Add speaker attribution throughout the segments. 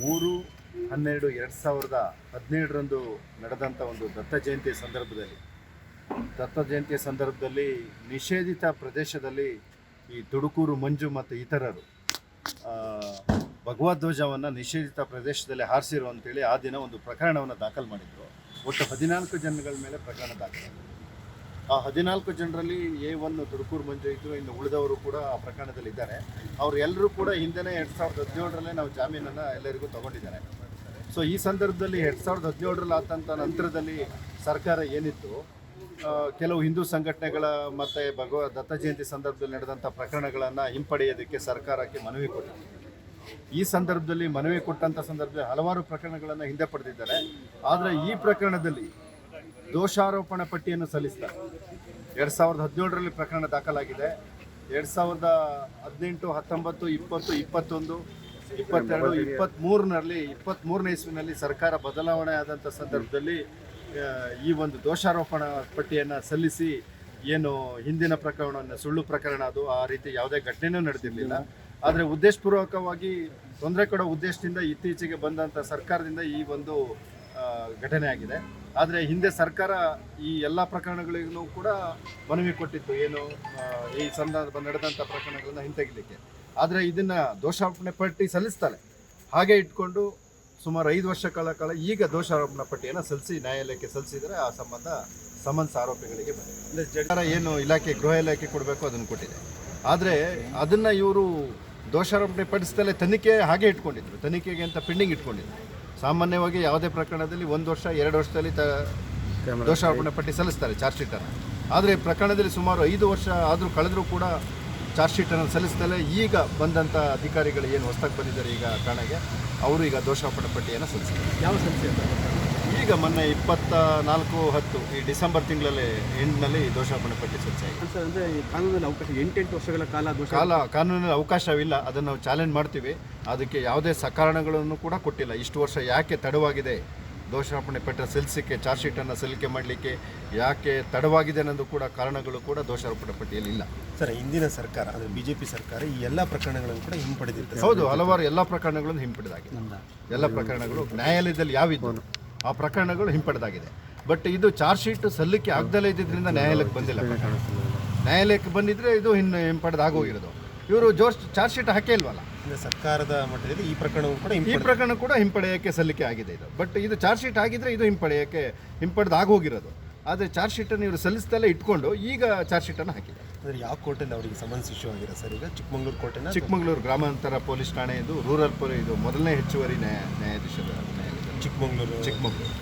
Speaker 1: ಮೂರು, ಹನ್ನೆರಡು, ಎರಡು ಸಾವಿರದ ಹದಿನೇಳರಂದು ನಡೆದಂಥ ಒಂದು ದತ್ತ ಜಯಂತಿ ಸಂದರ್ಭದಲ್ಲಿ. ದತ್ತ ಜಯಂತಿಯ ಸಂದರ್ಭದಲ್ಲಿ ನಿಷೇಧಿತ ಪ್ರದೇಶದಲ್ಲಿ ಈ ತುಡುಕೂರು, ಮಂಜು ಮತ್ತು ಇತರರು ಭಗವದ್ಧ್ವಜವನ್ನು ನಿಷೇಧಿತ ಪ್ರದೇಶದಲ್ಲಿ ಹಾರಿಸಿರು ಅಂತೇಳಿ ಆ ದಿನ ಒಂದು ಪ್ರಕರಣವನ್ನು ದಾಖಲು ಮಾಡಿದ್ರು. ಒಟ್ಟು ಹದಿನಾಲ್ಕು ಜನಗಳ ಮೇಲೆ ಪ್ರಕರಣ ದಾಖಲಾಗಿದೆ. ಆ ಹದಿನಾಲ್ಕು ಜನರಲ್ಲಿ ಎ ಒನ್ ತುಡುಕೂರು ಮಂಜು ಇದ್ದು ಇನ್ನು ಉಳಿದವರು ಕೂಡ ಆ ಪ್ರಕರಣದಲ್ಲಿ ಇದ್ದಾರೆ ಅವರೆಲ್ಲರೂ ಕೂಡ ಹಿಂದೆನೇ ಎರಡು ಸಾವಿರದ ಹದಿನೇಳರಲ್ಲೇ ನಾವು ಜಾಮೀನನ್ನು ಎಲ್ಲರಿಗೂ ತಗೊಂಡಿದ್ದಾರೆ. ಸೊ ಈ ಸಂದರ್ಭದಲ್ಲಿ ಎರಡು ಸಾವಿರದ ಹದಿನೇಳರಲ್ಲಿ ಆದಂಥ ನಂತರದಲ್ಲಿ ಸರ್ಕಾರ ಏನಿತ್ತು? ಕೆಲವು ಹಿಂದೂ ಸಂಘಟನೆಗಳ ಮತ್ತು ಭಗವ ದತ್ತ ಜಯಂತಿ ಸಂದರ್ಭದಲ್ಲಿ ನಡೆದಂಥ ಪ್ರಕರಣಗಳನ್ನು ಹಿಂಪಡೆಯೋದಕ್ಕೆ ಸರ್ಕಾರಕ್ಕೆ ಮನವಿ ಕೊಟ್ಟಿದೆ ಈ ಸಂದರ್ಭದಲ್ಲಿ ಮನವಿ ಕೊಟ್ಟಂಥ ಸಂದರ್ಭದಲ್ಲಿ ಹಲವಾರು ಪ್ರಕರಣಗಳನ್ನು ಹಿಂದೆ ಪಡೆದಿದ್ದಾರೆ. ಆದರೆ ಈ ಪ್ರಕರಣದಲ್ಲಿ ದೋಷಾರೋಪಣಾ ಪಟ್ಟಿಯನ್ನು ಸಲ್ಲಿಸ್ತಾರೆ. ಎರಡು ಸಾವಿರದ ಹದಿನೇಳರಲ್ಲಿ ಪ್ರಕರಣ ದಾಖಲಾಗಿದೆ. ಎರಡು ಸಾವಿರದ ಹದಿನೆಂಟು, ಹತ್ತೊಂಬತ್ತು, ಇಪ್ಪತ್ತು, ಇಪ್ಪತ್ತೊಂದು, ಇಪ್ಪತ್ತೆರಡು ಇಪ್ಪತ್ತ್ಮೂರರಲ್ಲಿ ಇಪ್ಪತ್ತ್ಮೂರನೇ ಇಸ್ವಿನಲ್ಲಿ ಸರ್ಕಾರ ಬದಲಾವಣೆ ಆದಂಥ ಸಂದರ್ಭದಲ್ಲಿ ಈ ಒಂದು ದೋಷಾರೋಪಣ ಪಟ್ಟಿಯನ್ನು ಸಲ್ಲಿಸಿ ಏನು ಹಿಂದಿನ ಪ್ರಕರಣವನ್ನು ಸುಳ್ಳು ಪ್ರಕರಣ ಅದು, ಆ ರೀತಿ ಯಾವುದೇ ಘಟನೆಯೂ ನಡೆದಿರಲಿಲ್ಲ. ಆದರೆ ಉದ್ದೇಶಪೂರ್ವಕವಾಗಿ ತೊಂದರೆ ಕೊಡೋ ಉದ್ದೇಶದಿಂದ ಇತ್ತೀಚೆಗೆ ಬಂದಂಥ ಸರ್ಕಾರದಿಂದ ಈ ಒಂದು ಘಟನೆ ಆಗಿದೆ. ಆದರೆ ಹಿಂದೆ ಸರ್ಕಾರ ಈ ಎಲ್ಲ ಪ್ರಕರಣಗಳಿಗೂ ಕೂಡ ಮನವಿ ಕೊಟ್ಟಿತ್ತು. ಏನು ಈ ಸಂದರ್ಭ ನಡೆದಂಥ ಪ್ರಕರಣಗಳನ್ನ ಹಿಂತೆಗಿಲಿಕ್ಕೆ. ಆದರೆ ಇದನ್ನು ದೋಷಾರೋಪಣೆ ಪಟ್ಟಿ ಸಲ್ಲಿಸ್ತಾರೆ ಹಾಗೆ ಇಟ್ಕೊಂಡು ಸುಮಾರು ಐದು ವರ್ಷ ಕಾಲ ಈಗ ದೋಷಾರೋಪಣೆ ಪಟ್ಟಿಯನ್ನು ಸಲ್ಲಿಸಿ ನ್ಯಾಯಾಲಯಕ್ಕೆ ಸಲ್ಲಿಸಿದರೆ ಆ ಸಂಬಂಧ ಸಮನ್ಸ್ ಆರೋಪಿಗಳಿಗೆ ಬಂದಿದೆ. ಸರ್ಕಾರ ಏನು ಇಲಾಖೆ ಗೃಹ ಇಲಾಖೆ ಕೊಡಬೇಕು ಅದನ್ನು ಕೊಟ್ಟಿದೆ. ಆದರೆ ಅದನ್ನು ಇವರು ದೋಷಾರೋಪಣೆ ಪಡಿಸ್ದಲೇ ತನಿಖೆ ಹಾಗೆ ಇಟ್ಕೊಂಡಿದ್ರು. ತನಿಖೆಗೆ ಅಂತ ಪೆಂಡಿಂಗ್ ಇಟ್ಕೊಂಡಿದ್ರು. ಸಾಮಾನ್ಯವಾಗಿ ಯಾವುದೇ ಪ್ರಕರಣದಲ್ಲಿ ಒಂದು ವರ್ಷ ಎರಡು ವರ್ಷದಲ್ಲಿ ತ ದೋಷಾರೋಪಣೆ ಪಟ್ಟಿ ಸಲ್ಲಿಸ್ತಾರೆ ಚಾರ್ಜ್ ಶೀಟನ್ನು ಆದರೆ ಈ ಪ್ರಕರಣದಲ್ಲಿ ಸುಮಾರು ಐದು ವರ್ಷ ಆದರೂ ಕಳೆದರೂ ಕೂಡ ಚಾರ್ಜ್ ಶೀಟನ್ನು ಸಲ್ಲಿಸ್ದಲೇ ಈಗ ಬಂದಂಥ ಅಧಿಕಾರಿಗಳು ಏನು ಹೊಸದಾಗಿ ಬಂದಿದ್ದಾರೆ ಈಗ ಠಾಣೆಗೆ ಅವರು ಈಗ ದೋಷಾರೋಪಣೆ ಪಟ್ಟಿಯನ್ನು ಸಲ್ಲಿಸಿದ್ದಾರೆ.
Speaker 2: ಯಾವ ಸಂಸ್ಥೆ ಅಂತ
Speaker 1: ಈಗ ಮೊನ್ನೆ ಇಪ್ಪತ್ತ ನಾಲ್ಕು ಹತ್ತು ಈ ಡಿಸೆಂಬರ್ ತಿಂಗಳಲ್ಲಿ ಎಂಡ್ನಲ್ಲಿ ದೋಷಾರೋಪಣೆ ಪಟ್ಟಿ ಸಲ್ಲಿಸಾಗಿದೆ
Speaker 2: ಸರ್ ಅಂದರೆ ಈ ಕಾನೂನಲ್ಲಿ ಅವಕಾಶ ಎಂಟೆಂಟು ವರ್ಷಗಳ ಕಾಲ ದೋಷ
Speaker 1: ಕಾಲ ಕಾನೂನಲ್ಲಿ ಅವಕಾಶವಿಲ್ಲ. ಅದನ್ನು ನಾವು ಚಾಲೆಂಜ್ ಮಾಡ್ತೀವಿ. ಅದಕ್ಕೆ ಯಾವುದೇ ಸಕಾರಣಗಳನ್ನು ಕೂಡ ಕೊಟ್ಟಿಲ್ಲ. ಇಷ್ಟು ವರ್ಷ ಯಾಕೆ ತಡವಾಗಿದೆ? ದೋಷಾರೋಪಣೆ ಪಟ್ಟ ಸಲ್ಲಿಸಲಿಕ್ಕೆ ಚಾರ್ಜ್ ಶೀಟನ್ನು ಸಲ್ಲಿಕೆ ಮಾಡಲಿಕ್ಕೆ ಯಾಕೆ ತಡವಾಗಿದೆ ಅನ್ನೋದು ಕೂಡ ಕಾರಣಗಳು ಕೂಡ ದೋಷಾರೋಪಣೆ ಪಟ್ಟಿಯಲ್ಲಿ ಇಲ್ಲ.
Speaker 3: ಸರ್ ಹಿಂದಿನ ಸರ್ಕಾರ ಅಂದರೆ ಪಿ ಸರ್ಕಾರ ಈ ಎಲ್ಲ ಪ್ರಕರಣಗಳನ್ನು ಕೂಡ ಹಿಂಪಡೆದಿತ್ತು.
Speaker 1: ಹೌದು ಹಲವಾರು ಎಲ್ಲ ಪ್ರಕರಣಗಳನ್ನು ಹಿಂಪಡೆದಾಗಿದೆ. ಎಲ್ಲ ಪ್ರಕರಣಗಳು ನ್ಯಾಯಾಲಯದಲ್ಲಿ ಯಾವಿದ್ದು ಆ ಪ್ರಕರಣಗಳು ಹಿಂಪಡೆದಾಗಿದೆ. ಬಟ್ ಇದು ಚಾರ್ಜ್ ಶೀಟ್ ಸಲ್ಲಿಕೆ ಆಗದಲ್ಲೇ ಇದ್ದಿದ್ದರಿಂದ ನ್ಯಾಯಾಲಯಕ್ಕೆ ಬಂದಿಲ್ಲ. ನ್ಯಾಯಾಲಯಕ್ಕೆ ಬಂದಿದ್ರೆ ಇದು ಇನ್ನು ಹಿಂಪಡೆದಾಗೋಗಿರೋದು ಇವರು ಜೋರ್ ಚಾರ್ಜ್ ಶೀಟ್ ಹಾಕೇ ಇಲ್ವಲ್ಲ?
Speaker 3: ಸರ್ಕಾರದ ಮಟ್ಟದಲ್ಲಿ ಈ ಪ್ರಕರಣವು ಕೂಡ
Speaker 1: ಈ ಪ್ರಕರಣ ಕೂಡ ಹಿಂಪಡೆಯೋಕ್ಕೆ ಸಲ್ಲಿಕೆ ಆಗಿದೆ ಇದು. ಬಟ್ ಇದು ಚಾರ್ಜ್ ಶೀಟ್ ಆಗಿದ್ರೆ ಇದು ಹಿಂಪಡೆಯೋಕ್ಕೆ ಹಿಂಪಡೆದು ಆಗೋಗಿರೋದು. ಆದರೆ ಚಾರ್ಜ್ ಶೀಟನ್ನು ಇವರು ಸಲ್ಲಿಸ್ದಲ್ಲೇ ಇಟ್ಕೊಂಡು ಈಗ ಚಾರ್ಜ್ ಶೀಟನ್ನು ಹಾಕಿದೆ
Speaker 3: ಅಂದರೆ ಯಾವ ಕೋರ್ಟಲ್ಲಿ ಅವರಿಗೆ ಸಮನ್ಸ್ ಇಶ್ಯೂ ಆಗಿದೆ ಸರ್ ಈಗ? ಚಿಕ್ಕಮಂಗ್ಳೂರು ಕೋರ್ಟಿನ
Speaker 1: ಚಿಕ್ಕಮಗಳೂರು ಗ್ರಾಮಾಂತರ ಪೊಲೀಸ್ ಠಾಣೆ ಇದು ರೂರಲ್ ಪೊಲೀಸ್ ಇದು ಮೊದಲನೇ ಹೆಚ್ಚುವರಿ ನ್ಯಾಯ ನ್ಯಾಯಾಧೀಶರ.
Speaker 3: ಚಿಕ್ಕಮಂಗ್ಳೂರು.
Speaker 1: ಚಿಕ್ಕಮಗಳೂರು.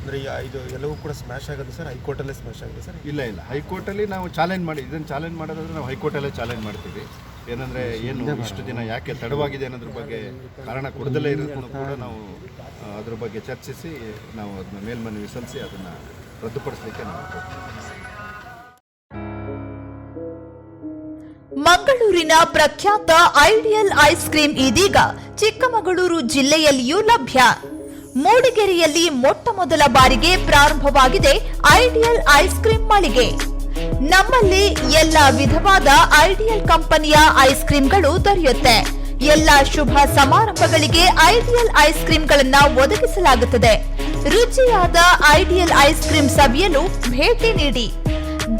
Speaker 3: ಅಂದರೆ ಇದು ಎಲ್ಲವೂ ಕೂಡ ಸ್ಮ್ಯಾಶ್ ಆಗುತ್ತೆ ಸರ್? ಹೈಕೋರ್ಟಲ್ಲೇ ಸ್ಮ್ಯಾಶ್ ಆಗುತ್ತೆ ಸರ್?
Speaker 1: ಇಲ್ಲ ಇಲ್ಲ. ಹೈಕೋರ್ಟಲ್ಲಿ ನಾವು ಚಾಲೆಂಜ್ ಮಾಡಿ ಇದನ್ನು ಚಾಲೆಂಜ್ ಮಾಡೋದಾದ್ರೆ ನಾವು ಹೈಕೋರ್ಟಲ್ಲೇ ಚಾಲೆಂಜ್ ಮಾಡ್ತೀವಿ. ಏನಂದರೆ ಏನು ಇಷ್ಟು ದಿನ ಯಾಕೆ ತಡವಾಗಿದೆ ಅನ್ನೋದ್ರ ಬಗ್ಗೆ ಕಾರಣ ಕೊಡದಲ್ಲೇ ಇರೋದನ್ನು ಕೂಡ ನಾವು ಅದ್ರ ಬಗ್ಗೆ ಚರ್ಚಿಸಿ ನಾವು ಅದನ್ನ ಮೇಲ್ಮನವಿ ಸಲ್ಲಿಸಿ ಅದನ್ನು ರದ್ದುಪಡಿಸಲಿಕ್ಕೆ ನಾವು.
Speaker 4: ಮಂಗಳೂರಿನ ಪ್ರಖ್ಯಾತ ಐಡಿಯಲ್ ಐಸ್ ಕ್ರೀಂ ಇದೀಗ ಚಿಕ್ಕಮಗಳೂರು ಜಿಲ್ಲೆಯಲ್ಲಿಯೂ ಲಭ್ಯ. ಮೂಡಿಗೆರೆಯಲ್ಲಿ ಮೊಟ್ಟ ಮೊದಲ ಬಾರಿಗೆ ಪ್ರಾರಂಭವಾಗಿದೆ ಐಡಿಯಲ್ ಐಸ್ ಕ್ರೀಂ ಮಳಿಗೆ. ನಮ್ಮಲ್ಲಿ ಎಲ್ಲ ವಿಧವಾದ ಐಡಿಯಲ್ ಕಂಪನಿಯ ಐಸ್ ಕ್ರೀಂಗಳು ದೊರೆಯುತ್ತೆ. ಎಲ್ಲ ಶುಭ ಸಮಾರಂಭಗಳಿಗೆ ಐಡಿಯಲ್ ಐಸ್ ಕ್ರೀಂಗಳನ್ನ ಒದಗಿಸಲಾಗುತ್ತದೆ. ರುಚಿಯಾದ ಐಡಿಯಲ್ ಐಸ್ ಕ್ರೀಂ ಸವಿಯಲು ಭೇಟಿ ನೀಡಿ.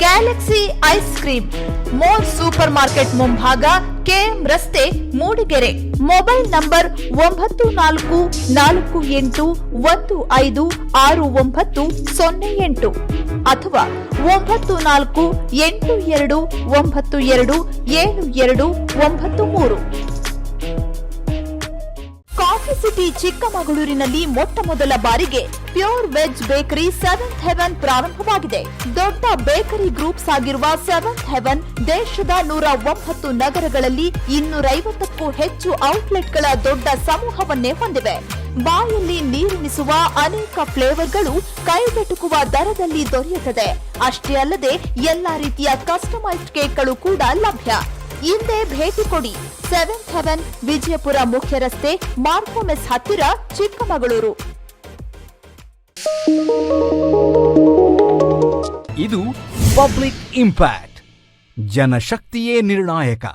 Speaker 4: Galaxy ice cream, more supermarket ಮುಂಭಾಗ ಕೆಎಂ ರಸ್ತೆ ಮೂಡಿಗೆರೆ ಮೊಬೈಲ್ ನಂಬರ್ ಒಂಬತ್ತು ನಾಲ್ಕು ನಾಲ್ಕು ಎಂಟು ಒಂದು ಐದು ಆರು ಒಂಬತ್ತು ಸೊನ್ನೆ ಎಂಟು ಅಥವಾ ಒಂಬತ್ತು ನಾಲ್ಕು ಎಂಟು ಎರಡು ಒಂಬತ್ತು ಎರಡು ಏಳು ಎರಡು ಒಂಬತ್ತು ಮೂರು. ಸಿಟಿ ಚಿಕ್ಕಮಗಳೂರಿನಲ್ಲಿ ಮೊಟ್ಟ ಮೊದಲ ಬಾರಿಗೆ pure veg bakery seventh heaven ಪ್ರಾರಂಭವಾಗಿದೆ. ದೊಡ್ಡ ಬೇಕರಿ ಗ್ರೂಪ್ಸ್ ಆಗಿರುವ ಸೆವೆಂತ್ ಹೆವೆನ್ ದೇಶದ ನೂರ ಒಂಬತ್ತು ನಗರಗಳಲ್ಲಿ ಇನ್ನೂರೈವತ್ತಕ್ಕೂ ಹೆಚ್ಚು ಔಟ್ಲೆಟ್ಗಳ ದೊಡ್ಡ ಸಮೂಹವನ್ನೇ ಹೊಂದಿವೆ. ಬಾಯಲ್ಲಿ ನೀರುಣಿಸುವ ಅನೇಕ ಫ್ಲೇವರ್ಗಳು ಕೈಗೆಟುಕುವ ದರದಲ್ಲಿ ದೊರೆಯುತ್ತದೆ. ಅಷ್ಟೇ ಅಲ್ಲದೆ ಎಲ್ಲಾ ರೀತಿಯ ಕಸ್ಟಮೈಸ್ಡ್ ಕೇಕ್ಗಳು ಕೂಡ ಲಭ್ಯ. ಹಿಂದೆ ಭೇಟಿ ಕೊಡಿ ಸೆವೆಂತ್ ಹೆವೆನ್ ವಿಜಯಪುರ ಮುಖ್ಯ ರಸ್ತೆ ಮಾರ್ಕೋಮೆಸ್ ಹತ್ತಿರ ಚಿಕ್ಕಮಗಳೂರು.
Speaker 5: ಇದು ಪಬ್ಲಿಕ್ ಇಂಪ್ಯಾಕ್ಟ್, ಜನಶಕ್ತಿಯೇ ನಿರ್ಣಾಯಕ.